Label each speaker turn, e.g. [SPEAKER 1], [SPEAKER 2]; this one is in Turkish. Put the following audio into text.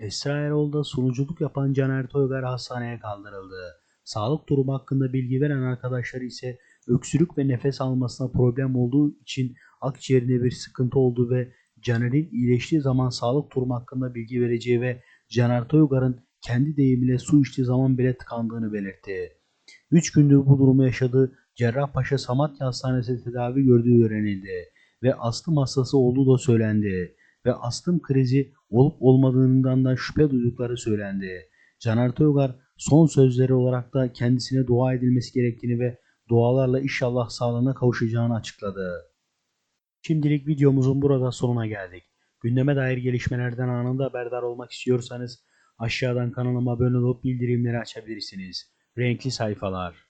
[SPEAKER 1] Esra Erol'da sunuculuk yapan Caner Toygar hastaneye kaldırıldı. Sağlık durumu hakkında bilgi veren arkadaşları ise öksürük ve nefes almasına problem olduğu için akciğerinde bir sıkıntı olduğu ve Caner'in iyileştiği zaman sağlık durumu hakkında bilgi vereceği ve Caner Toygar'ın kendi deyimiyle su içtiği zaman bile tıkandığını belirtti. 3 gündür bu durumu yaşadığı Cerrahpaşa Samatya Hastanesi tedavi gördüğü öğrenildi ve astım hastası olduğu da söylendi ve astım krizi olup olmadığından da şüphe duydukları söylendi. Caner Toygar son sözleri olarak da kendisine dua edilmesi gerektiğini ve dualarla inşallah sağlığına kavuşacağını açıkladı. Şimdilik videomuzun burada sonuna geldik. Gündeme dair gelişmelerden anında haberdar olmak istiyorsanız aşağıdan kanalıma abone olup bildirimleri açabilirsiniz. Renkli sayfalar.